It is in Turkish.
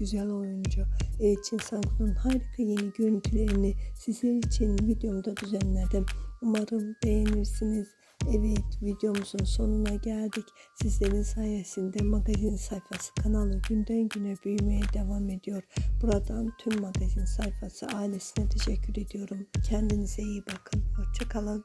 güzel oyuncu Elçin Sanku'nun harika yeni görüntülerini sizler için videomda düzenledim umarım beğenirsiniz Evet videomuzun sonuna geldik. Sizlerin sayesinde magazin sayfası kanalı günden güne büyümeye devam ediyor. Buradan tüm magazin sayfası ailesine teşekkür ediyorum. Kendinize iyi bakın. Hoşçakalın.